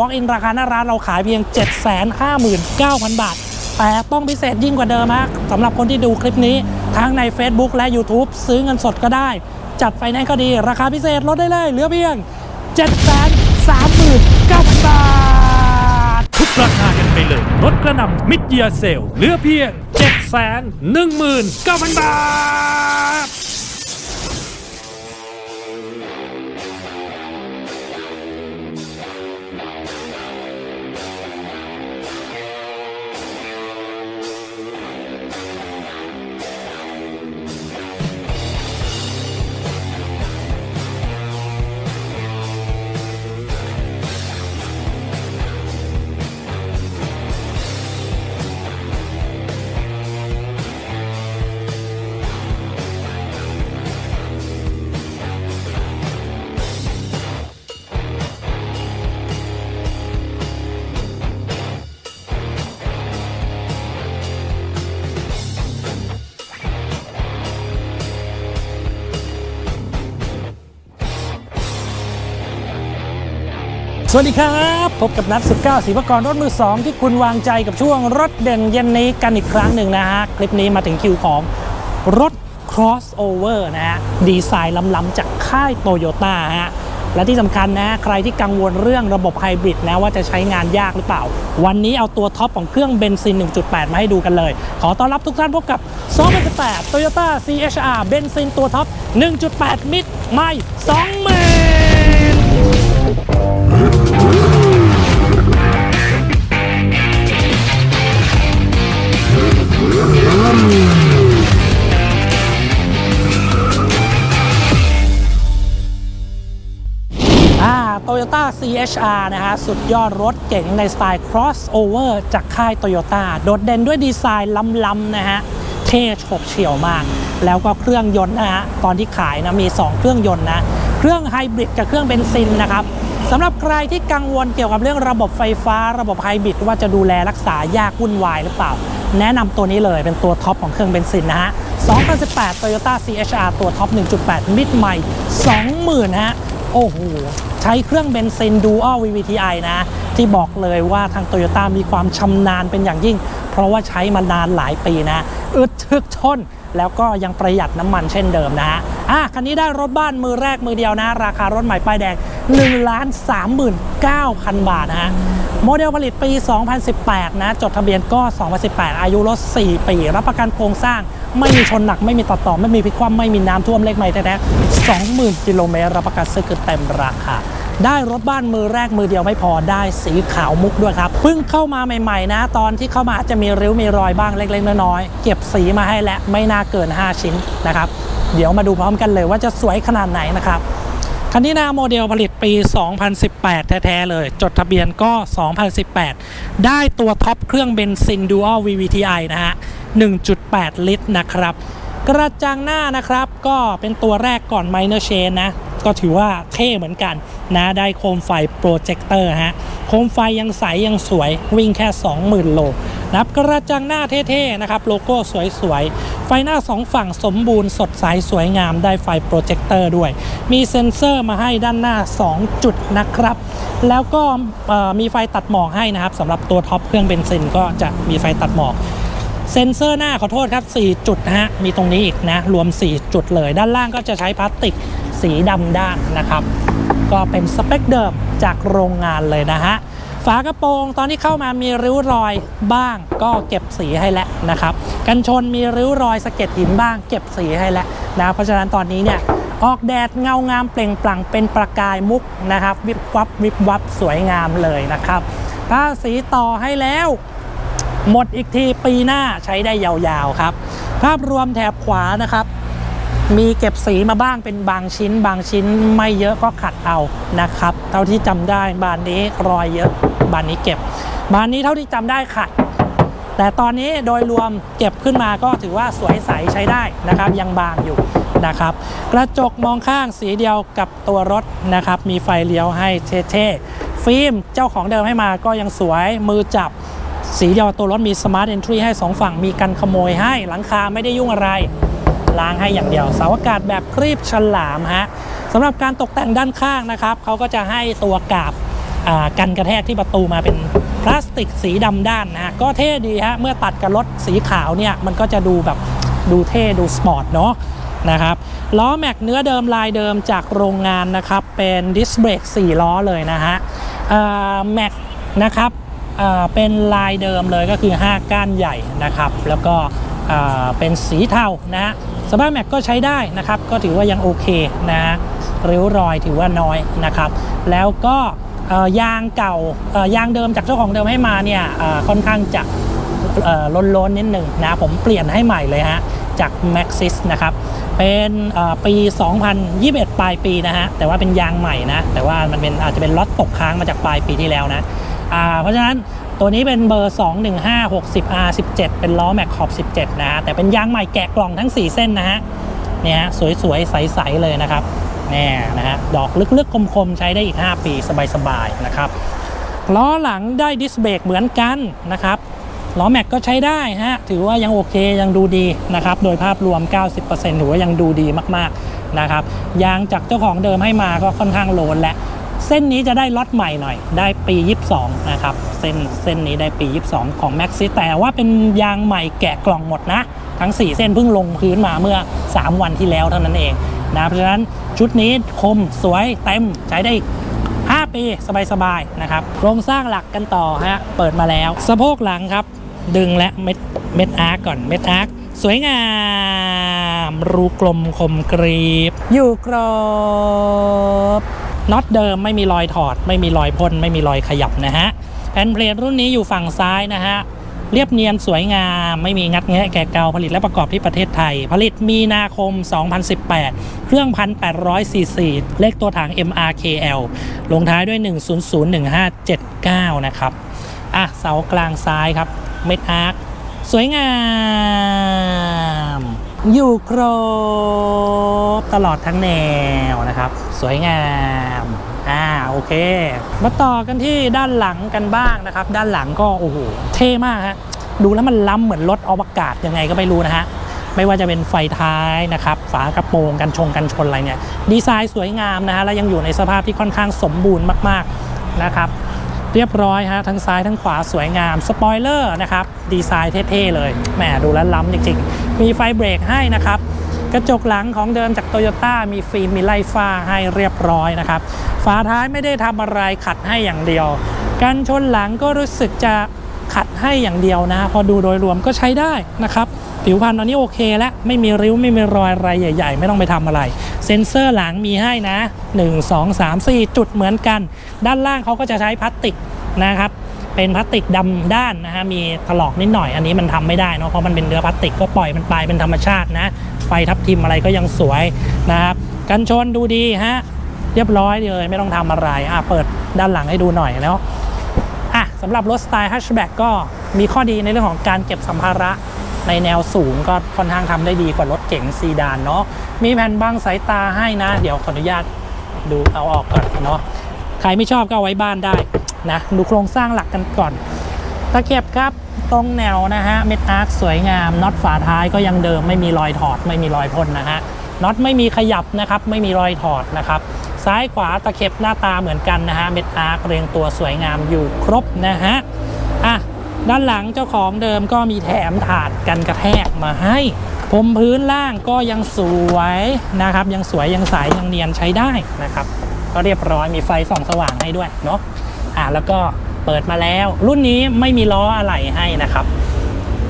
Walk in ราคาหน้าร้านเราขายเพียง 759,000 บาท แต่ต้องพิเศษยิ่งกว่าเดิมฮะสำหรับคนที่ดูคลิปนี้ทั้งใน Facebook และ YouTube ซื้อเงินสดก็ได้ จัดไฟแนนซ์ก็ดี ราคาพิเศษลดได้เลยเหลือเพียง 739,000 บาท ทุกราคากันไปเลยลดกระหน่ำมิดเยียเซลเหลือเพียง 7 1 1 9 0 0 บาท สวัสดีครับ พบกับนัดสุดเก้าศิวกรรถมือ 2 ที่คุณวางใจกับช่วงรถเด่นเย็นนี้กันอีกครั้งหนึ่งนะฮะ คลิปนี้มาถึงคิวของรถ crossover นะฮะ ดีไซน์ล้ำๆจากค่ายโตโยต้าฮะ และที่สำคัญนะใครที่กังวลเรื่องระบบไฮบริดนะว่าจะใช้งานยากหรือเปล่า วันนี้เอาตัวท็อปของเครื่องเบนซิน 1.8 มาให้ดูกันเลย ขอต้อนรับทุกท่านพบกับ 2018 Toyota CHR เบนซินตัวท็อป 1.8 มิดไม่ 20,000 อ่า Toyota CHR นะฮะ สุดยอดรถเก๋งในสไตล์ crossover จากค่าย Toyota โดดเด่นด้วยดีไซน์ล้ำๆนะฮะ เท่ฉกเฉี่ยวมาก แล้วก็เครื่องยนต์นะฮะ ตอนที่ขายนะมี 2 เครื่องยนต์นะ เครื่องไฮบริดกับเครื่องเบนซินนะครับสำหรับใครที่กังวลเกี่ยวกับเรื่องระบบไฟฟ้า ระบบไฮบริดว่าจะดูแลรักษายากวุ่นวายหรือเปล่า แนะนำตัวนี้เลยเป็นตัวท็อปของเครื่องเบนซินนะฮะ 2018 Toyota CHR ตัวท็อป 1.8 มิดใหม่ 20,000นะฮะ โอ้โห ใช้เครื่องเบนซิน Dual VVTi นะ ที่บอกเลยว่าทาง Toyota มีความชำนาญเป็นอย่างยิ่ง เพราะว่าใช้มานานหลายปีนะ อึดทึกทนแล้วก็ยังประหยัดน้ำมันเช่นเดิมนะฮะอะคันนี้ได้รถบ้านมือแรกมือเดียวนะ ราคารถใหม่ป้ายแดง 1,39,000 บาทนะฮะ โมเดลผลิตปี 2018 นะ จดทะเบียนก็ 2018 อายุรถ 4 ปี รับประกันโครงสร้าง ไม่มีชนหนัก ไม่มีตัดต่อ ไม่มีพลิกคว่ำไม่มีน้ำท่วมเลขไม่แท้ๆ20,000 กิโลเมตร รับประกันซื้อคือเต็มราคาได้รถบ้านมือแรกมือเดียวไม่พอได้สีขาวมุกด้วยครับเพิ่งเข้ามาใหม่ๆนะ ตอนที่เข้ามาจจะมีริ้วมีรอยบ้างเล็กๆน้อยๆเก็บสีมาให้แล้วไม่น่าเกิน 5 ชิ้นนะครับ เดี๋ยวมาดูพร้อมกันเลยว่าจะสวยขนาดไหนนะครับ คันนี้นะโมเดลผลิตปี 2018 แท้ๆเลย จดทะเบียนก็ 2018 ได้ตัวท็อปเครื่องเบนซิน Dual VVTi นะฮะ 1.8 ลิตรนะครับ กระจังหน้านะครับก็เป็นตัวแรกก่อน Minor Chain นะ ก็ถือว่าเท่เหมือนกันนะ ได้โคมไฟโปรเจคเตอร์ฮะ โคมไฟยังใสยังสวยวิ่งแค่ 20,000 โล นะครับกระจังหน้าเท่ๆนะครับโลโก้สวยๆ ไฟหน้า 2 ฝั่งสมบูรณ์สดใสสวยงามได้ไฟโปรเจคเตอร์ด้วย มีเซ็นเซอร์มาให้ด้านหน้า 2 จุดนะครับ แล้วก็มีไฟตัดหมอกให้นะครับสำหรับตัวท็อปเครื่องเบนซินก็จะมีไฟตัดหมอกเซ็นเซอร์หน้าขอโทษครับ 4 จุดนะฮะ มีตรงนี้อีกนะ รวม 4 จุดเลย ด้านล่างก็จะใช้พลาสติกสีดำด้านนะครับ ก็เป็นสเปคเดิมจากโรงงานเลยนะฮะ ฝากระโปรงตอนที่เข้ามามีริ้วรอยบ้าง ก็เก็บสีให้แล้วนะครับ กันชนมีริ้วรอยสะเก็ดหินบ้าง เก็บสีให้แล้วนะเพราะฉะนั้นตอนนี้เนี่ยออกแดดเงางามเปล่งปลั่งเป็นประกายมุกนะครับ วิบวับวิบวับสวยงามเลยนะครับถ้าสีต่อให้แล้ว หมดอีกทีปีหน้าใช้ได้ยาวๆครับ ภาพรวมแถบขวานะครับมีเก็บสีมาบ้างเป็นบางชิ้น บางชิ้นไม่เยอะก็ขัดเอานะครับ เท่าที่จำได้บานนี้รอยเยอะ บานนี้เก็บบานนี้เท่าที่จำได้ขัดแต่ตอนนี้โดยรวมเก็บขึ้นมาก็ถือว่าสวยใสใช้ได้นะครับ ยังบางอยู่นะครับ กระจกมองข้างสีเดียวกับตัวรถนะครับ มีไฟเลี้ยวให้เท่ๆ ฟิล์มเจ้าของเดิมให้มาก็ยังสวยมือจับสีเดียวตัวรถมี Smart Entry ให้ 2 ฝั่งมีกันขโมยให้หลังคาไม่ได้ยุ่งอะไร ล้างให้อย่างเดียว เสาอากาศแบบครีบฉลามฮะสำหรับการตกแต่งด้านข้างนะครับเขาก็จะให้ตัวกาบ กันกระแทกที่ประตูมาเป็นพลาสติกสีดำด้านนะฮะก็เท่ดีฮะเมื่อตัดกับรถสีขาวเนี่ยมันก็จะดูแบบดูเท่ดูสปอร์ตเนาะนะครับล้อแม็กเนื้อเดิมลายเดิมจากโรงงานนะครับ เป็นดิสเบรก4 ล้อเลยนะฮะแม็กนะครับเป็นลายเดิมเลยก็คือ 5 ก้านใหญ่นะครับ แล้วก็เป็นสีเทานะฮะสภาพแม็กก็ใช้ได้นะครับ ก็ถือว่ายังโอเคนะฮะริ้วรอยถือว่าน้อยนะครับ แล้วก็ ยางเก่ายางเดิมจากเจ้าของเดิมให้มาเนี่ยค่อนข้างจะล้นๆนิดหนึ่งนะผมเปลี่ยนให้ใหม่เลยฮะจาก Maxis นะครับ เป็นเอ่อปี 2021 ปลายปีนะฮะ แต่ว่าเป็นยางใหม่นะ แต่ว่ามันเป็นอาจจะเป็นล็อตตกค้างมาจากปลายปีที่แล้วนะเพราะฉะนั้นตัวนี้เป็นเบอร์ 21560 R17 เป็นล้อแม็กขอบ 17 นะฮะ แต่เป็นยางใหม่แกะกล่องทั้ง 4 เส้นนะฮะ เนี่ยฮะสวยๆ ใส ๆ เลยนะครับ แน่นะฮะดอกลึกๆคมๆ ใช้ได้อีก 5 ปีสบายๆนะครับล้อหลังได้ดิสเบรกเหมือนกันนะครับล้อแม็กก็ใช้ได้ฮะถือว่ายังโอเคยังดูดีนะครับโดยภาพรวม 90%ถือว่ายังดูดีมากๆนะครับยางจากเจ้าของเดิมให้มาก็ค่อนข้างโลนและ เส้นนี้จะได้ล็อตใหม่หน่อย ได้ปี 22 นะครับเส้นเส้นนี้ได้ปี 22 ของ Max แต่ว่าเป็นยางใหม่แกะกล่องหมดนะ ทั้ง 4 เส้นเพิ่งลงพื้นมาเมื่อ 3 วันที่แล้วเท่านั้นเอง นะเพราะฉะนั้นชุดนี้คมสวยเต็มใช้ได้อีก5ปี สบายๆนะครับโครงสร้างหลักกันต่อฮะเปิดมาแล้ว สะโพกหลังครับ ดึงและเม็ดเม็ดอาร์กก่อนเม็ดอาร์กสวยงาม รูกลมคมกรีบ อยู่ครบน็อตเดิมไม่มีรอยถอด ไม่มีรอยพ่นไม่มีรอยขยับนะฮะแผ่นเพลทรุ่นนี้อยู่ฝั่งซ้ายนะฮะ เรียบเนียนสวยงาม ไม่มีงัดแงะแกะเกาผลิตและประกอบที่ประเทศไทย ผลิตมีนาคม 2018 เครื่อง 1,800ซีซีเลขตัวถัง MRKL ลงท้ายด้วย 1001579 นะครับ อะ เสากลางซ้ายครับ เม็ดอาร์คสวยงาม อยู่ครบตลอดทั้งแนวนะครับ สวยงาม อ่าโอเค มาต่อกันที่ด้านหลังกันบ้างนะครับ ด้านหลังก็โอ้โหเท่มากฮะดูแล้วมันล้ำเหมือนรถอวกาศยังไงก็ไม่รู้นะฮะไม่ว่าจะเป็นไฟท้ายนะครับ ฝากระโปรงกันชงกันชนอะไรเนี่ย ดีไซน์สวยงามนะฮะ และยังอยู่ในสภาพที่ค่อนข้างสมบูรณ์มากๆนะครับ เรียบร้อยฮะ ทั้งซ้ายทั้งขวาสวยงาม สปอยเลอร์นะครับ ดีไซน์เท่ ๆ เลย แหมดูแล้วล้ำจริง ๆ มีไฟเบรกให้นะครับ กระจกหลังของเดิมจากโตโยต้ามีฟิล์มมีไล่ฟ้าให้เรียบร้อยนะครับ ฝาท้ายไม่ได้ทำอะไรขัดให้อย่างเดียว กันชนหลังก็รู้สึกจะขัดให้อย่างเดียวนะ พอดูโดยรวมก็ใช้ได้นะครับ ผิวพรรณตอนนี้โอเคแล้ว ไม่มีริ้วไม่มีรอยอะไรใหญ่ ๆ ไม่ต้องไปทำอะไร เซ็นเซอร์หลังมีให้นะ 1 2 3 4 จุดเหมือนกัน ด้านล่างเขาก็จะใช้พลาสติกนะครับเป็นพลาสติกดำด้านนะฮะมีถลอกนิดหน่อยอันนี้มันทำไม่ได้เนาะเพราะมันเป็นเนื้อพลาสติกก็ปล่อยมันไปเป็นธรรมชาตินะ ไฟทับทิมอะไรก็ยังสวยนะครับกันชนดูดีฮะเรียบร้อยเลยไม่ต้องทำอะไรอะเปิดด้านหลังให้ดูหน่อยแล้วอะสำหรับรถสไตล์ฮัชแบ็กก็มีข้อดีในเรื่องของการเก็บสัมภาระในแนวสูงก็ค่อนข้างทำได้ดีกว่ารถเก๋งซีดานเนาะมีแผ่นบังสายตาให้นะ เดี๋ยวขออนุญาตดูเอาออกก่อนเนาะใครไม่ชอบก็เอาไว้บ้านได้นะดูโครงสร้างหลักกันก่อน ตะเข็บครับตรงแนวนะฮะเม็ดอาร์คสวยงามน็อตฝาท้ายก็ยังเดิมไม่มีรอยถอดไม่มีรอยพ่นนะฮะน็อตไม่มีขยับนะครับไม่มีรอยถอดนะครับซ้ายขวาตะเข็บหน้าตาเหมือนกันนะฮะเม็ดอาร์คเรียงตัวสวยงามอยู่ครบนะฮะอะด้านหลังเจ้าของเดิมก็มีแถมถาดกันกระแทกมาให้พรมพื้นล่างก็ยังสวยนะครับยังสวยยังใสยังเนียนใช้ได้นะครับก็เรียบร้อยมีไฟส่องสว่างให้ด้วยเนาะอะแล้วก็ เปิดมาแล้ว รุ่นนี้ไม่มีล้ออะไหล่ให้นะครับ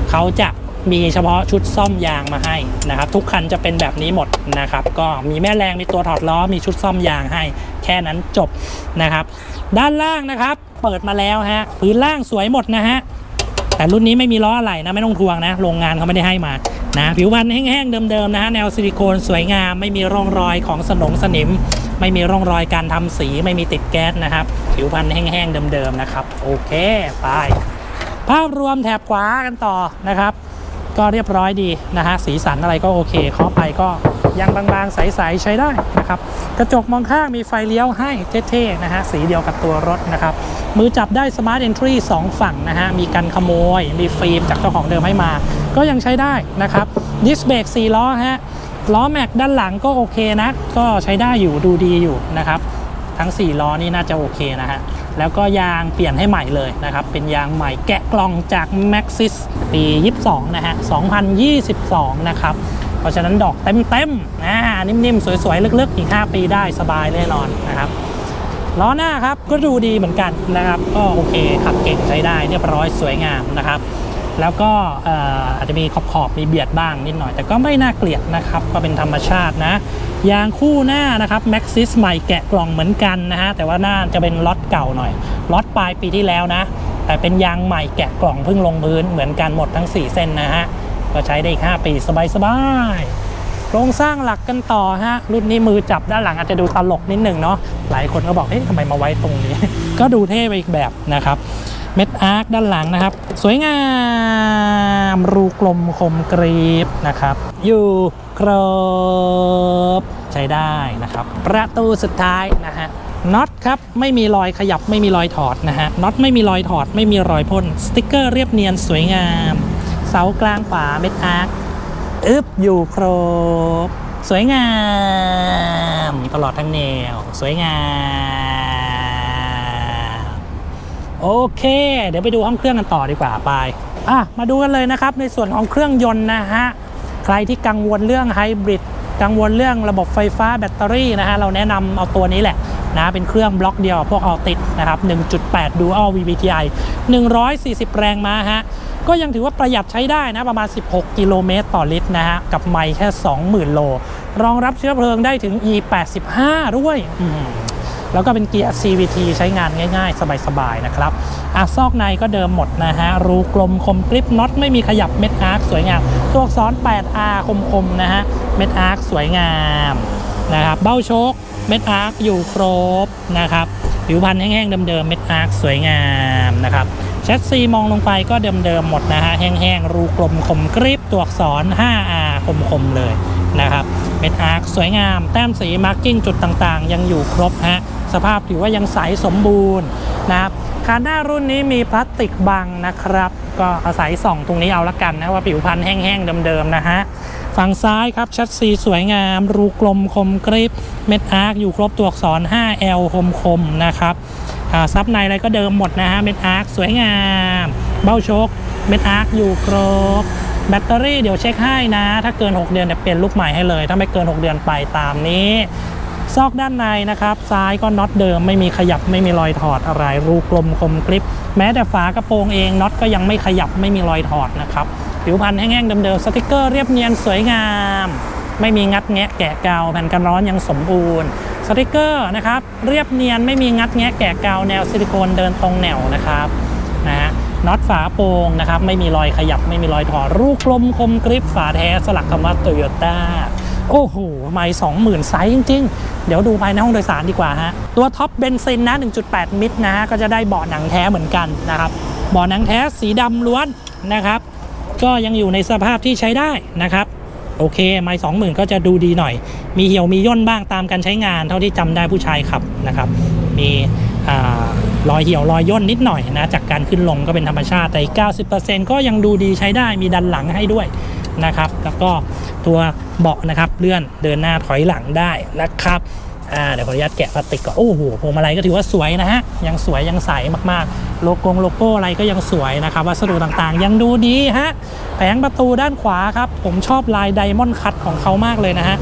เขาจะมีเฉพาะชุดซ่อมยางมาให้นะครับ ทุกคันจะเป็นแบบนี้หมดนะครับ ก็มีแม่แรงมีตัวถอดล้อมีชุดซ่อมยางให้ แค่นั้นจบนะครับ ด้านล่างนะครับ เปิดมาแล้วฮะพื้นล่างสวยหมดนะฮะแต่รุ่นนี้ไม่มีล้ออะไหล่นะไม่ต้องทวงนะโรงงานเขาไม่ได้ให้มานะผิวพรรณแห้งๆเดิมๆนะฮะแนวซิลิโคนสวยงามไม่มีร่องรอยของสนงสนิม ไม่มีร่องรอยการทำสีไม่มีติดแก๊สนะครับ ผิวพรรณแห้งๆเดิมๆนะครับ โอเคไปภาพรวมแถบขวากันต่อนะครับ ก็เรียบร้อยดีนะฮะสีสันอะไรก็โอเคเคาะไปก็ยังบางๆ ใสๆใช้ได้นะครับ กระจกมองข้างมีไฟเลี้ยวให้เท่ๆนะฮะสีเดียวกับตัวรถนะครับ มือจับได้ Smart Entry 2 ฝั่งนะฮะ มีกันขโมย มีฟิล์มจากเจ้าของเดิมให้มา ก็ยังใช้ได้นะครับดิสเบรก4ล้อฮะ ล้อแม็กด้านหลังก็โอเคนะ ก็ใช้ได้อยู่ดูดีอยู่นะครับ ทั้ง 4 ล้อนี่น่าจะโอเคนะฮะ แล้วก็ยางเปลี่ยนให้ใหม่เลยนะครับ เป็นยางใหม่แกะกล่องจาก Maxis ปี 22 นะฮะ 2022 นะครับ เพราะฉะนั้นดอกเต็มๆอ่านิ่มๆ สวยๆ ลึกๆ อีก 5 ปีได้สบายแน่นอนนะครับล้อหน้าครับก็ดูดีเหมือนกันนะครับ ก็โอเคขับเก่งใช้ได้เรียบร้อยสวยงามนะครับ แล้วก็อาจจะมีขอบขอบๆมีเบียดบ้างนิดหน่อย แต่ก็ไม่น่าเกลียดนะครับ ก็เป็นธรรมชาตินะ ยางคู่หน้านะครับ Maxis ใหม่แกะกล่องเหมือนกันนะฮะ แต่ว่าหน้าจะเป็นล็อตเก่าหน่อย ล็อตปลายปีที่แล้วนะ แต่เป็นยางใหม่แกะกล่องเพิ่งลงพื้นเหมือนกันหมดทั้ง 4 เส้นนะฮะ ก็ใช้ได้อีก 5 ปีสบายๆ โครงสร้างหลักกันต่อฮะ รุ่นนี้มือจับด้านหลังอาจจะดูตลกนิดหนึ่งเนาะ หลายคนก็บอก เอ๊ะทำไมมาไว้ตรงนี้ ก็ดูเท่ไปอีกแบบนะครับ เม็ดอาร์คด้านหลังนะครับ สวยงาม รูกลมคมกรีบนะครับ อยู่ครบใช้ได้นะครับ ประตูสุดท้ายนะฮะน็อตครับ ไม่มีรอยขยับไม่มีรอยถอดนะฮะน็อตไม่มีรอยถอด ไม่มีรอยพ่นสติกเกอร์เรียบเนียนสวยงาม เสากลางขวาเม็ดอาร์คอึบอยู่ครบ สวยงาม ตลอดทั้งแนว สวยงาม โอเค เดี๋ยวไปดูห้องเครื่องกันต่อดีกว่าไปอะมาดูกันเลยนะครับในส่วนของเครื่องยนต์นะฮะใครที่กังวลเรื่องไฮบริดกังวลเรื่องระบบไฟฟ้าแบตเตอรี่นะฮะเราแนะนำเอาตัวนี้แหละนะเป็นเครื่องบล็อกเดียวพวกเอาติดนะครับ 1.8 Dual VVTi 140 แรงม้าฮะก็ยังถือว่าประหยัดใช้ได้นะประมาณ 16 กิโลเมตรต่อลิตรนะฮะกับไมล์แค่ 20,000 โล รองรับเชื้อเพลิงได้ถึง E85 ด้วยอื แล้วก็เป็นเกียร์ CVT ใช้งานง่าย ๆ สบายๆนะครับอะซอกในก็เดิมหมดนะฮะรูกลมคมกริปน็อตไม่มีขยับเม็ดอาร์คสวยงามตัวอักษร 8R คมๆนะฮะเม็ดอาร์คสวยงามนะครับเบ้าโชคเม็ดอาร์คอยู่ครบนะครับผิวพันธุ์แห้งๆเดิมๆเม็ดอาร์คสวยงามนะครับแชสซีมองลงไปก็เดิมๆหมดนะฮะแห้งๆรูกลมคมกริปตัวอักษร 5R คมๆเลยนะครับเม็ดอาร์คสวยงาม แต้มสีมาร์กิ้งจุดต่างๆ ยังอยู่ครบฮะ สภาพถือว่ายังใสสมบูรณ์นะครับคานหน้ารุ่นนี้มีพลาสติกบังนะครับ ก็อาศัยส่องตรงนี้เอาละกันนะว่าผิวพันธุ์แห้งๆเดิมๆนะฮะฝั่งซ้ายครับ ชัดซีสวยงาม รูกลมคมกริบเม็ดอาร์คอยู่ครบตัวอักษร 5L คมคมนะครับซับในอะไรก็เดิมหมดนะฮะเม็ดอาร์คสวยงาม เบ้าโชคเม็ดอาร์คอยู่ครบ แบตเตอรี่เดี๋ยวเช็คให้นะ ถ้าเกิน 6 เดือนเดี๋ยวเปลี่ยนลูกใหม่ให้เลย ถ้าไม่เกิน 6 เดือนไปตามนี้ ซอกด้านในนะครับ ซ้ายก็น็อตเดิมไม่มีขยับไม่มีรอยถอดอะไร รูกลมคมกริบแม้แต่ฝากระโปรงเองน็อตก็ยังไม่ขยับไม่มีรอยถอดนะครับผิวพันธุ์แห้งๆเดิมๆสติกเกอร์เรียบเนียนสวยงาม ไม่มีงัดแงะแกะกาวแผ่นกันร้อนยังสมบูรณ์สติกเกอร์นะครับเรียบเนียนไม่มีงัดแงะแกะกาวแนวซิลิโคนเดินตรงแนวนะครับนะฮะน็อตฝาโปรงนะครับไม่มีรอยขยับไม่มีรอยถอดรูกลมคมกริบฝาแท้สลักคำว่าโตโยต้า โอ้โหไม่สองหมื่นไซส์จริง ๆ เดี๋ยวดูภายในห้องโดยสารดีกว่าฮะ ตัวท็อปเบนซินนะ 1.8 มิตรนะฮะ ก็จะได้เบาะหนังแท้เหมือนกันนะครับ เบาะหนังแท้สีดำล้วนนะครับ ก็ยังอยู่ในสภาพที่ใช้ได้นะครับโอเค ไม่สองหมื่นก็จะดูดีหน่อย มีเหี่ยวมีย่นบ้างตามการใช้งานเท่าที่จำได้ผู้ชายขับนะครับ มีอรอยเหี่ยวรอยย่นนิดหน่อยนะ จากการขึ้นลงก็เป็นธรรมชาติแต่อีก90%ก็ยังดูดีใช้ได้มีดันหลังให้ด้วย นะครับ แล้วก็ตัวเบาะนะครับเลื่อนเดินหน้าถอยหลังได้นะครับอ่าเดี๋ยวขออนุญาตแกะพลาสติกก่อนโอ้โหพวงมาลัยก็ถือว่าสวยนะฮะยังสวยยังใสมากๆ โลโก้โลโก้อะไรก็ยังสวยนะครับวัสดุต่างๆ ยังดูดีฮะแผงประตูด้านขวาครับ ผมชอบลายไดมอนด์คัตของเขามากเลยนะฮะ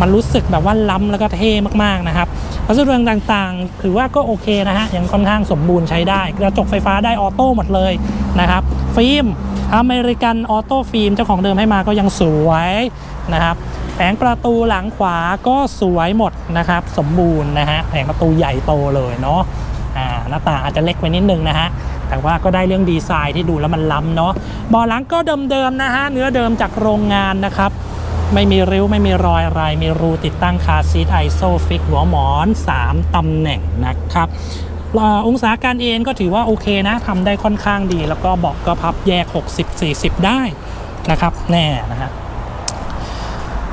มันรู้สึกแบบว่าล้ำแล้วก็เท่มากๆนะครับวัสดุต่างๆ ถือว่าก็โอเคนะฮะยังค่อนข้างสมบูรณ์ใช้ได้กระจกไฟฟ้าได้ออโต้หมดเลยนะครับ ฟิล์ม อเมริกันออโต้ฟิล์มเจ้าของเดิมให้มาก็ยังสวยนะครับแผงประตูหลังขวาก็สวยหมดนะครับ สมบูรณ์นะฮะแผงประตูใหญ่โตเลยเนาะอ่าหน้าต่างอาจจะเล็กไปนิดนึงนะฮะแต่ว่าก็ได้เรื่องดีไซน์ที่ดูแล้วมันล้ำเนาะบาะหลังก็เดิมๆนะฮะเนื้อเดิมจากโรงงานนะครับ ไม่มีริ้วไม่มีรอยอะไร มีรูติดตั้งคาซีทไอโซฟิกหัวหมอน 3 ตำแหน่งนะครับ องศาการเอนก็ถือว่าโอเคนะทำได้ค่อนข้างดี แล้วก็บอกก็พับแยก 60-40 ได้นะครับ แน่นะฮะ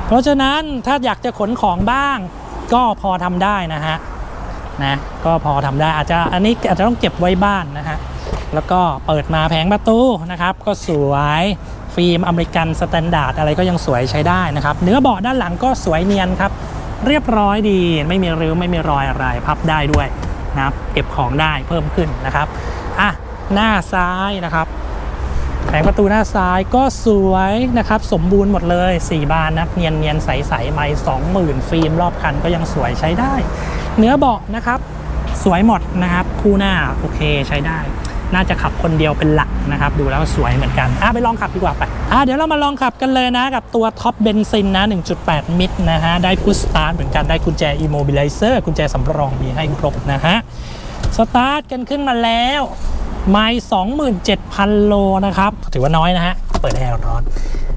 เพราะฉะนั้นถ้าอยากจะขนของบ้าง ก็พอทำได้นะฮะนะก็พอทำได้อาจจะอันนี้อาจจะต้องเก็บไว้บ้านนะฮะแล้วก็เปิดมาแผงประตูนะครับ ก็สวยฟิล์มอเมริกันสแตนดาร์ดอะไรก็ยังสวยใช้ได้นะครับ เนื้อเบาะด้านหลังก็สวยเนียนครับ เรียบร้อยดีไม่มีริ้วไม่มีรอยอะไรพับได้ด้วย นะครับ เก็บของได้เพิ่มขึ้นนะครับอะหน้าซ้ายนะครับแผงประตูหน้าซ้ายก็สวยนะครับ สมบูรณ์หมดเลย 4 บานนับเนียนเนียนๆใสๆไม่20,000ฟิล์มรอบคันก็ยังสวยใช้ได้ เนื้อเบาะนะครับ สวยหมดนะครับ คู่หน้าโอเคใช้ได้ น่าจะขับคนเดียวเป็นหลักนะครับ ดูแล้วสวยเหมือนกันอะไปลองขับดีกว่าไปอะเดี๋ยวเรามาลองขับกันเลยนะ กับตัวท็อปเบนซินนะ 1.8 มิตรนะฮะได้พุชสตาร์ทเหมือนกันได้กุญแจ immobilizer กุญแจสำรองมีให้ครบนะฮะ สตาร์ทกันขึ้นมาแล้วไม่27,000 โลนะครับ ถือว่าน้อยนะฮะ เปิดแอร์ร้อน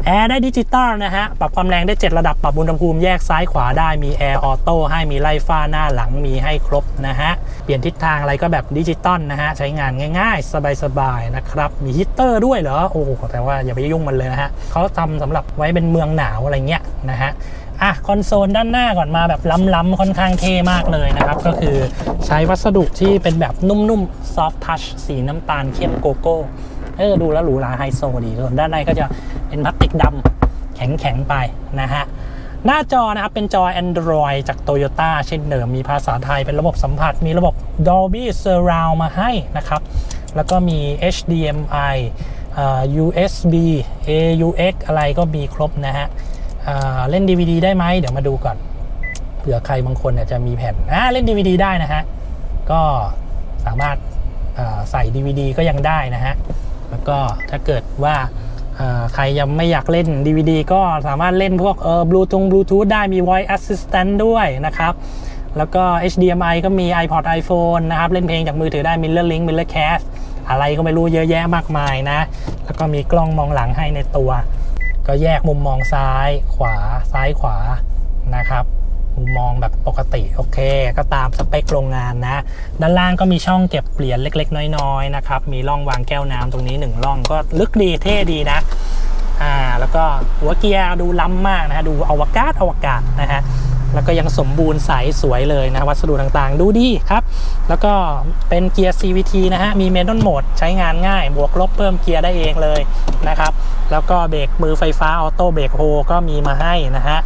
แอร์ได้ดิจิตอลนะฮะ ปรับความแรงได้ 7 ระดับ ปรับอุณหภูมิแยกซ้ายขวาได้ มีแอร์ออโต้ให้ มีไล่ฟ้าหน้าหลัง มีให้ครบนะฮะ เปลี่ยนทิศทางอะไรก็แบบดิจิตอลนะฮะ ใช้งานง่ายๆ สบายๆ นะครับ มีฮีตเตอร์ด้วยเหรอ โอ้แต่ว่าอย่าไปยุ่งมันเลยนะฮะเขาทำสำหรับไว้เป็นเมืองหนาวอะไรเงี้ยนะฮะ อะคอนโซลด้านหน้าก่อนมาแบบล้ำๆค่อนข้างเท่มากเลยนะครับ ก็คือใช้วัสดุที่เป็นแบบนุ่มๆ soft touch สีน้ำตาลเข้มโกโก้เออดูแล้วหรูหราไฮโซดีส่วนด้านในก็จะเป็นพลาสติกดำแข็งๆไปนะฮะหน้าจอนะครับ เป็นจอ Android จาก Toyota เช่นเดิมมีภาษาไทยเป็นระบบสัมผัส มีระบบ Dolby Surround มาให้นะครับ แล้วก็มี HDMI USB AUX อะไรก็มีครบนะฮะ เล่น DVD ได้ไหมเดี๋ยวมาดูก่อนเผื่อใครบางคนเนี่ยจะมีแผ่นอ่าเล่น DVD ได้นะฮะ ก็สามารถอ่าใส่ DVD ก็ยังได้นะฮะ แล้วก็ถ้าเกิดว่าอ่าใครยังไม่อยากเล่น DVD ก็สามารถเล่นพวกเออบลูทงบลูทูธได้มี voice assistant ด้วยนะครับ แล้วก็ HDMI ก็มี iPod iPhone นะครับ เล่นเพลงจากมือถือได้ Mirror Link Mirror Cast อะไรก็ไม่รู้เยอะแยะมากมายนะ แล้วก็มีกล้องมองหลังให้ในตัว ก็แยกมุมมองซ้ายขวาซ้ายขวานะครับ มุมมองแบบปกติโอเค ก็ตามสเปคโรงงานนะ ด้านล่างก็มีช่องเก็บเหรียญเล็ก ๆ น้อยๆนะครับ มีร่องวางแก้วน้ำตรงนี้หนึ่งร่องก็ลึกดีเท่ดีนะอ่าแล้วก็หัวเกียร์ดูล้ำมากนะฮะดูอวกาศอวกาศนะฮะ แล้วก็ยังสมบูรณ์ใสสวยเลยนะวัสดุต่างๆ ดูดีครับ แล้วก็เป็นเกียร์ CVT นะฮะ มีเมน u นโหมดใช้งานง่าย บวกลบเพิ่มเกียร์ได้เองเลยนะครับ แล้วก็เบรกมือไฟฟ้าออโต้เบรกโฮก็มีมาให้นะฮะ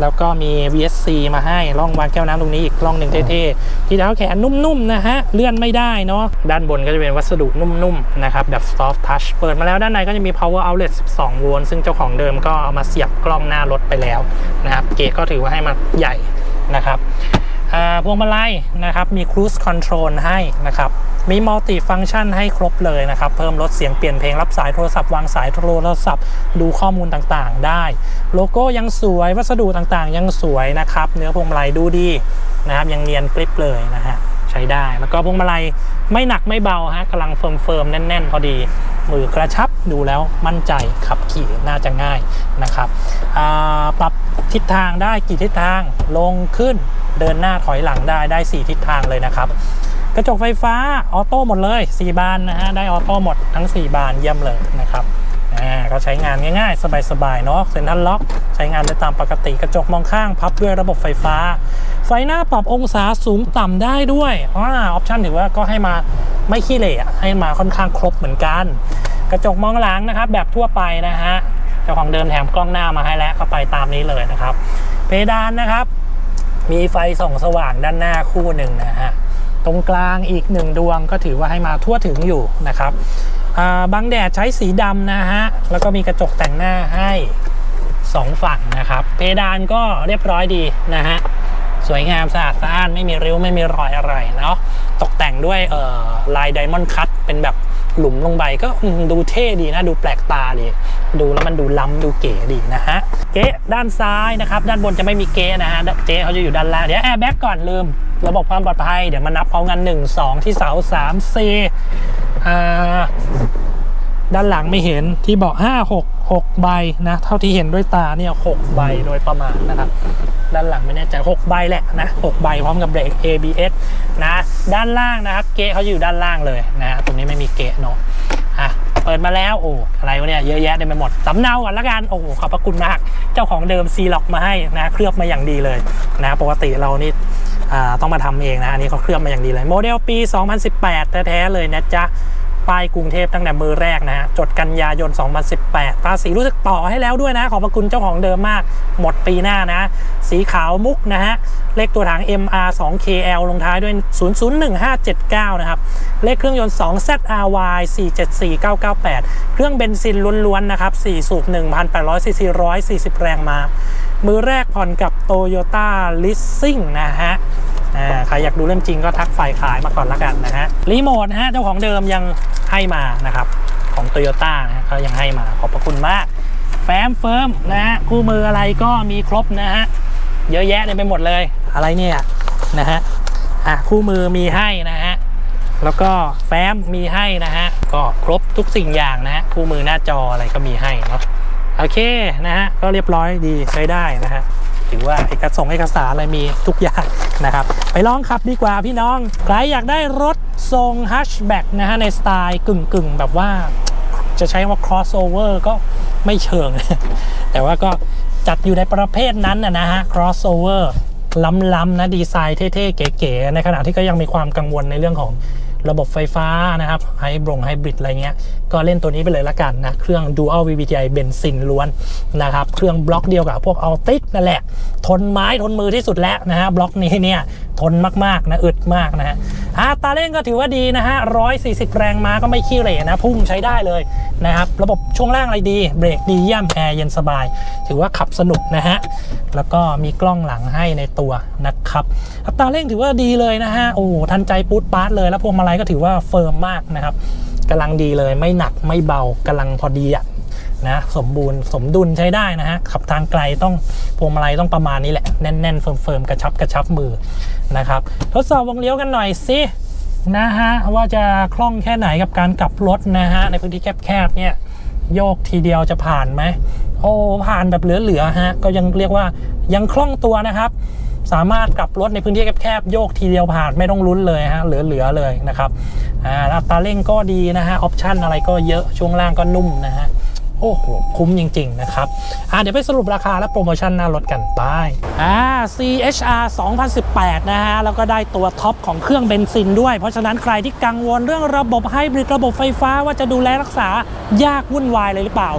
แล้วก็มี VSC มาให้ร่องวางแก้วน้ำตรงนี้อีกร่องหนึ่งเท่ๆ ที่เท้าแขนนุ่มๆนะฮะ เลื่อนไม่ได้เนาะ ด้านบนก็จะเป็นวัสดุนุ่มๆนะครับแบบ soft touch เปิดมาแล้วด้านในก็จะมี power outlet 12 โวลต์ซึ่งเจ้าของเดิมก็เอามาเสียบกล้องหน้ารถไปแล้วนะครับ เกจก็ถือว่าให้มาใหญ่นะครับอ่าพวงมาลัยนะครับมี cruise control ให้นะครับ มี multi function ให้ครบเลยนะครับ เพิ่มลดเสียงเปลี่ยนเพลงรับสายโทรศัพท์วางสายโทรศัพท์ ดูข้อมูลต่างๆ ได้ โลโก้ยังสวยวัสดุต่างๆ ยังสวยนะครับ เนื้อพวงมาลัยดูดีนะครับ ยังเนียนกริบเลยนะฮะใช้ได้ แล้วก็พวงมาลัยไม่หนักไม่เบาฮะกำลังเฟิร์มๆแน่น ๆ พอดี มือกระชับดูแล้วมั่นใจขับขี่น่าจะง่ายนะครับปรับทิศทางได้กี่ทิศทางลงขึ้นเดินหน้าถอยหลังได้ได้ 4 ทิศทางเลยนะครับ กระจกไฟฟ้าออโต้หมดเลย 4 บานนะฮะ ได้ออโต้หมดทั้ง 4 บานเยี่ยมเลยนะครับอ่าก็ใช้งานง่ายๆ สบายๆ เนาะเซ็นทรัลล็อกใช้งานได้ตามปกติกระจกมองข้างพับด้วยระบบไฟฟ้า ไฟหน้าปรับองศาสูงต่ำได้ด้วยอ่าออปชันถือว่าก็ให้มาไม่ขี้เหร่ะให้มาค่อนข้างครบเหมือนกัน กระจกมองหลังนะครับ แบบทั่วไปนะฮะเจ้าของเดิมแถมกล้องหน้ามาให้แล้วก็ไปตามนี้เลยนะครับ เพดานนะครับ มีไฟส่องสว่างด้านหน้าคู่หนึ่งนะฮะ ตรงกลางอีกหนึ่งดวงก็ถือว่าให้มาทั่วถึงอยู่นะครับอ่าบังแดดใช้สีดำนะฮะ แล้วก็มีกระจกแต่งหน้าให้สองฝั่งนะครับ เพดานก็เรียบร้อยดีนะฮะ สวยงามสะอาดสะอ้านไม่มีริ้วไม่มีรอยอะไรเนาะตกแต่งด้วยลายไดมอนด์คัตเป็นแบบหลุมลงไปก็ดูเท่ดีนะ ดูแปลกตาดี ดูแล้วมันดูล้ำดูเก๋ดีนะฮะ เก๊ะด้านซ้ายนะครับด้านบนจะไม่มีเก๊ะนะฮะเจ๊เขาจะอยู่ด้านล่างเดี๋ยวแอร์แบ็กก่อนลืม ระบบความปลอดภัยเดี๋ยวมานับพร้อมกัน1 2 ที่เสา3 4อ่าด้านหลังไม่เห็นที่บอก5 6 6 ใบนะ เท่าที่เห็นด้วยตาเนี่ย6ใบโดยประมาณนะครับ ด้านหลังไม่แน่ใจ6ใบแหละนะ6ใบพร้อมกับเบรก ABS นะ ด้านล่างนะครับ เกะเขาอยู่ด้านล่างเลยนะ ตรงนี้ไม่มีเกะเนาะ อะเปิดมาแล้วโอ้อะไรวะเนี่ยเยอะแยะเต็มไปหมดสำเนาก่อนละกันโอ้โหขอบพระคุณมาก เจ้าของเดิมซีล็อกมาให้นะเคลือบมาอย่างดีเลยนะปกติเรานี่ต้องมาทำเองนะอันนี้เขาเคลือบมาอย่างดีเลย โมเดลปี 2018 แท้ๆเลยนะจ๊ะ ป้ายกรุงเทพตั้งแต่มือแรกนะฮะจดกันยายน 2018 ภาษีรู้สึกต่อให้แล้วด้วยนะ ขอบพระคุณเจ้าของเดิมมาก หมดปีหน้านะ สีขาวมุกนะฮะ เลขตัวถัง MR 2 KL ลงท้ายด้วย 001579 นะครับ เลขเครื่องยนต์ 2 ZRY 474998 เครื่องเบนซินล้วนๆ นะครับ 4 สูบ 1,800 ซีซี 140 แรงมา มือแรกผ่อนกับ Toyota Leasing นะฮะ ใครอยากดูเรื่องจริงก็ทักฝ่ายขายมาก่อนละกันนะฮะรีโมทนะฮะเจ้าของเดิมยังให้มานะครับของ Toyota นะฮะเขายังให้มาขอบพระคุณมาก แฟ้มเฟิร์มนะฮะคู่มืออะไรก็มีครบนะฮะเยอะแยะเต็มไปหมดเลย อะไรเนี่ยนะฮะอะคู่มือมีให้นะฮะแล้วก็แฟ้มมีให้นะฮะก็ครบทุกสิ่งอย่างนะฮะคู่มือหน้าจออะไรก็มีให้เนาะโอเคนะฮะก็เรียบร้อยดีใช้ได้นะฮะ ถือว่าเอกสงเอกสารอะไรมีทุกอย่างนะครับ ไปลองขับดีกว่าพี่น้อง ใครอยากได้รถทรงฮัชแบ็กนะฮะในสไตล์กึ่งกึ่งๆแบบว่าจะใช้ว่า crossover ก็ไม่เชิง แต่ว่าก็จัดอยู่ในประเภทนั้นนะนะฮะ crossover ล้ำๆนะดีไซน์เท่ๆ เก๋ๆในขณะที่ก็ยังมีความกังวลในเรื่องของ ระบบไฟฟ้านะครับไฮบรงไฮบริดอะไรเงี้ย ก็เล่นตัวนี้ไปเลยละกันนะ เครื่อง Dual VVTi เบนซินล้วนนะครับ เครื่องบล็อกเดียวกับพวก a l t i นั่นแหละ ทนไม้ทนมือที่สุดแล้วนะฮะบล็อกนี้เนี่ยทนมากๆนะอึดมากนะฮะอัตราเร่งก็ถือว่าดีนะฮะ 140 แรงม้าก็ไม่ขี้เหร่นะ พุ่งใช้ได้เลยนะครับ ระบบช่วงล่างอะไรดี เบรกดีเยี่ยมแอร์เย็นสบาย ถือว่าขับสนุกนะฮะ แล้วก็มีกล้องหลังให้ในตัวนะครับ อัตราเร่งถือว่าดีเลยนะฮะ โอ้ทันใจปูดปาร์ตเลย แล้วพวงมาลัยก็ถือว่าเฟิร์มมากนะครับกำลังดีเลยไม่หนักไม่เบากำลังพอดีอะนะสมบูรณ์สมดุลใช้ได้นะฮะขับทางไกลต้องพวงมาลัยต้องประมาณนี้แหละ แน่นๆเฟิร์มๆกระชับกระชับมือนะครับทดสอบวงเลี้ยวกันหน่อยสินะฮะว่าจะคล่องแค่ไหนกับการกลับรถนะฮะในพื้นที่แคบๆเนี่ยโยกทีเดียวจะผ่านไหมโอ้ผ่านแบบเหลือๆฮะก็ยังเรียกว่ายังคล่องตัวนะครับ สามารถกลับรถในพื้นที่แคบๆโยกทีเดียวผ่านไม่ต้องลุ้นเลยฮะเหลือๆเลยนะครับอ่าอัตราเร่งก็ดีนะฮะออปชันอะไรก็เยอะช่วงล่างก็นุ่มนะฮะโอ้โหคุ้มจริง ๆ นะครับ อ่าเดี๋ยวไปสรุปราคาและโปรโมชั่นหน้ารถกันไปอ่า CHR 2018 นะฮะ แล้วก็ได้ตัวท็อปของเครื่องเบนซินด้วย เพราะฉะนั้นใครที่กังวลเรื่องระบบไฮบริดระบบไฟฟ้าว่าจะดูแลรักษายากวุ่นวายเลยหรือเปล่า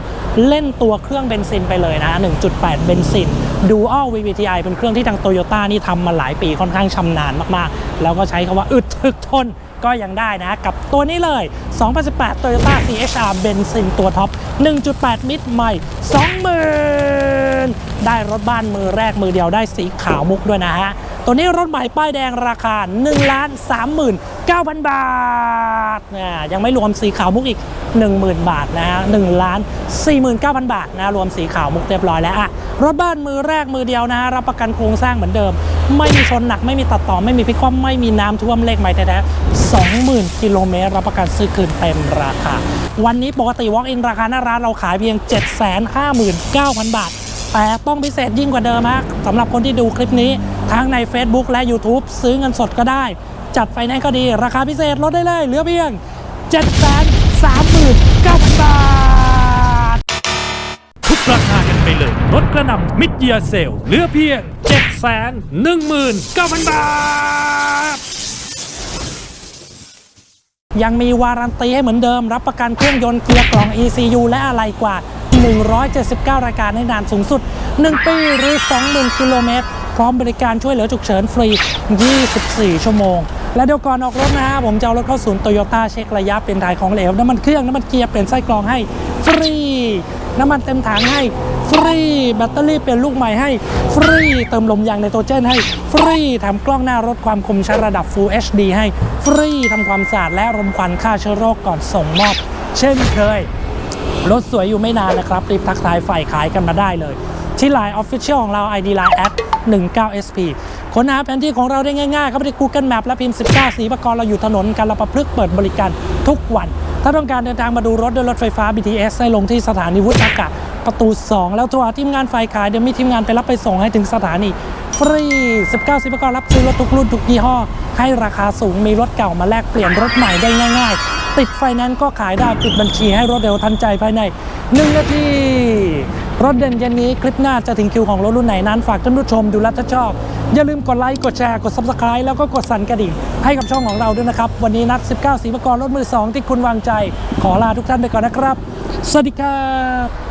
เล่นตัวเครื่องเบนซินไปเลยนะ 1.8 เบนซิน Dual VVTi เป็นเครื่องที่ทางโตโยต้านี่ทำมาหลายปีค่อนข้างชำนาญมากๆ แล้วก็ใช้คำว่าอึดถึกทนก็ยังได้นะ กับตัวนี้เลย 2018 Toyota CHR เบนซินตัวท็อป 1.8 มิตรใหม่ 20,000 ได้รถบ้านมือแรกมือเดียวได้สีขาวมุกด้วยนะฮะ ตัวนี้รถใหม่ป้ายแดงราคา1ล้าน39,000บาทนะยังไม่รวมสีขาวมุกอีก 10,000 บาทนะฮะ1ล้าน49,000บาทนะรวมสีขาวมุกเรียบร้อยแล้วอะรถบ้านมือแรกมือเดียวนะฮะรับประกันโครงสร้างเหมือนเดิม ไม่มีชนหนักไม่มีตัดต่อไม่มีพิกคว่ำไม่มีน้ำท่วมเลขใหม่แท้ๆ20,000กิโลเมตรรับประกันซื้อคืนเต็มราคาวันนี้ปกติ Walk in ราคาหน้าร้านเราขายเพียง 759,000 บาท แต่ต้องพิเศษยิ่งกว่าเดิมฮะสำหรับคนที่ดูคลิปนี้ ทั้งใน Facebook และ YouTube ซื้อเงินสดก็ได้ จัดไฟแนนซ์ก็ดี ราคาพิเศษลดได้เลย เหลือเพียง 739,000 บาท ทุกราคากันไปเลยลดกระหน่ำมิดเยียเซลเหลือเพียง 7 1 9 0 0 0 บาท ยังมีวารันตีให้เหมือนเดิม รับประกันเครื่องยนต์เกียร์กล่อง ECU และอะไรกว่า 179 รายการให้นานสูงสุด 1 ปีหรือ 20,000 กิโลเมตรพ ร้อมบริการช่วยเหลือฉุกเฉินฟรี 24 ชั่วโมง และเดี๋ยวก่อนออกรถนะฮะผมจะเอารถเข้าศูนย์โตโยต้าเช็คระยะเป็นถ่ายของเหลวน้ำมันเครื่องน้ำมันเกียร์เปลี่ยนไส้กรองให้ฟรีน้ำมันเต็มถังให้ฟรีแบตเตอรี่เปลี่ยนลูกใหม่ให้ฟรีเติมลมยางไนโตรเจนให้ฟรีทำกล้องหน้ารถความคมชัดระดับ Full HD ให้ฟรีทำความสะอาดและรมควันฆ่าเชื้อโรคก่อนส่งมอบ เช่นเคย รถสวยอยู่ไม่นานนะครับ รีบทักทายฝ่ายขายกันมาได้เลย ที่ Line Official ของเรา ID Line 19SP ค้นหาแผนที่ของเราได้ง่ายๆ เข้าไปที่ Google Map และพิมพ์ 19 สีประกรเราอยู่ถนนการละประพฤกษ์เปิดบริการทุกวัน ถ้าต้องการเดินทางมาดูรถด้วยรถไฟฟ้า BTS ให้ลงที่สถานีวุฒิอากาศประตู 2 แล้วโทรหาทีมงานฝ่ายขาย เดี๋ยวมีทีมงานไปรับไปส่งให้ถึงสถานีฟรี 19สีประกรรับซื้อรถทุกรุ่นทุกยี่ห้อ ให้ราคาสูงมีรถเก่ามาแลกเปลี่ยนรถใหม่ได้ง่าย ๆ ติดไฟแนนซ์ก็ขายได้ปิดบัญชีให้รถเร็วทันใจภายใน 1 นาที รถเด่นเย็นนี้คลิปหน้าจะถึงคิวของรถรุ่นไหนนั้นฝากท่านผู้ชมดูแลถ้าชอบ อย่าลืมกดไลค์กดแชร์กด Subscribe แล้วก็กดสั่นกระดิ่งให้กับช่องของเราด้วยนะครับ วันนี้นัด 19สีประกรรถมือ 2 ที่คุณวางใจ ขอลาทุกท่านไปก่อนนะครับ สวัสดีครับ